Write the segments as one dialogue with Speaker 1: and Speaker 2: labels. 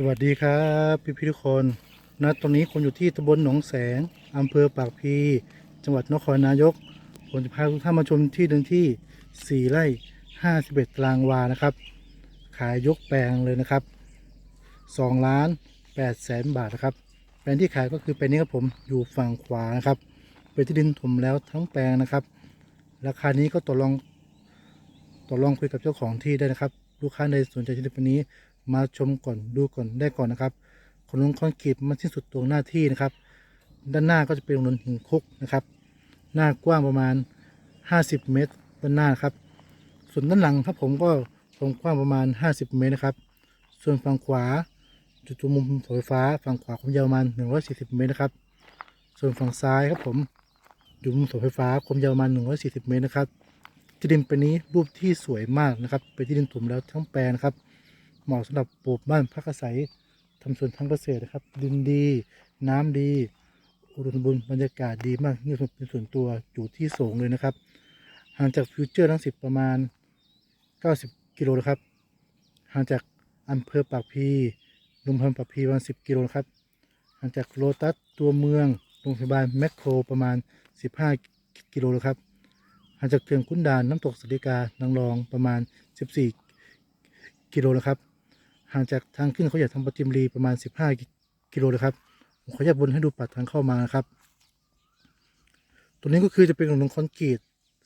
Speaker 1: สวัสดีครับพี่พี่ทุกคนณตรงนี้ผมอยู่ที่ตำบลหนองแสงอำเภอปากพี จังหวัดนครนายกผมจะพาทุกท่านมาชมที่ดินที่ 4ไร่51ตารางวานะครับ ขายยกแปลงเลยนะครับ2ล้าน8แสนบาทนะครับ แปลงที่ขายก็คือแปลงนี้ครับผมอยู่ฝั่งขวานะครับ เป็นที่ดินถมแล้วทั้งแปลงนะครับ ราคานี้ก็ต่อรองต่อรองคุยกับเจ้าของที่ได้นะครับ ลูกค้าในสนใจที่ดินแปลงนี้ มาชมก่อนดูก่อนได้ก่อนนะครับขนลงคอนกรีตมันสิ้นสุดตรงหน้าที่นะครับ ด้านหน้าก็จะเป็นถนนหินคุกนะครับ หน้ากว้างประมาณ 50 เมตร ด้านหน้าครับ ส่วนด้านหลังครับผมก็ความกว้างประมาณ 50 เมตรนะครับ ส่วนฝั่งขวา จุดจุดมุมเสาไฟฟ้า ฝั่งขวาความยาวประมาณ 140 เมตรนะครับ ส่วนฝั่งซ้ายครับผมอยู่มุมเสาไฟฟ้าความยาวประมาณ 140 เมตรนะครับที่ดินเป็นนี้รูปที่สวยมากนะครับ เป็นที่ดินถมแล้วทั้งแปลงนะครับ เหมาะสำหรับปลูกบ้านพักอาศัยทำสวนทางเกษตรนะครับ ดินดี น้ำดี อุดมสมบูรณ์บรรยากาศดีมากนี่เป็นส่วนตัวอยู่ที่สูงเลยนะครับ ห่างจากฟิวเจอร์ทั้งสิบประมาณ 90 กิโลนะครับ ห่างจากอำเภอปากพีลุมพำปากพีประมาณ 10 กิโลนะครับ ห่างจากโลตัสตัวเมืองโรงพยาบาลแมคโครประมาณ 15 กิโลนะครับ ห่างจากเขื่อนขุนด่านน้ำตกสติกานางรองประมาณ 14 กิโลนะครับ ห่างจากทางขึ้นเขาอยากทำปฏิมรีประมาณ 15 กิโลนะครับผมขออนุญาตบนให้ดูปัดทางเข้ามานะครับ ตรงนี้ก็คือจะเป็นถนนคอนกรีต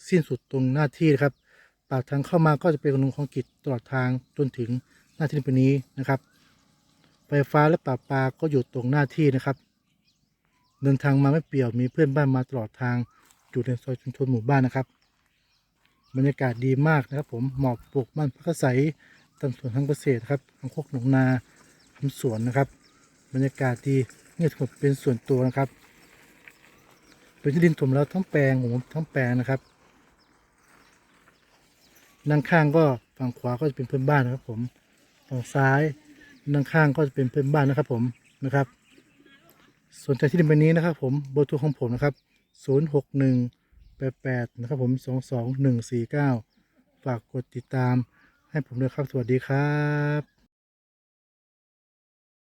Speaker 1: สิ้นสุดตรงหน้าที่นะครับปากทางเข้ามาก็จะเป็นถนนคอนกรีตตลอดทางจนถึงหน้าที่ตรงนี้นะครับ ไฟฟ้าและป่าปลาก็อยู่ตรงหน้าที่นะครับ เดินทางมาไม่เปลี่ยวมีเพื่อนบ้านมาตลอดทางอยู่ในซอยชุมชนหมู่บ้านนะครับ บรรยากาศดีมากนะครับ ผมเหมาะปลูกบ้านพักอาศัย ทำสวนทางเกษตรครับทำโคกหนองนาทำสวนนะครับ บรรยากาศดีเงียบสงบเป็นส่วนตัวนะครับเป็นที่ดินถมแล้วทั้งแปลงผมทั้งแปลงนะครับด้านข้างก็ฝั่งขวาก็จะเป็นเพื่อนบ้านนะครับ ผมฝั่งซ้ายด้านข้างก็จะเป็นเพื่อนบ้านนะครับ ผมนะครับ สนใจที่ดินใบนี้นะครับ ผมเบอร์โทรของผมนะครับ 0 6 1 8 8 นะครับผม 2 2 1 4 9 ฝากกดติดตาม ให้ผมด้วยครับ สวัสดีครับ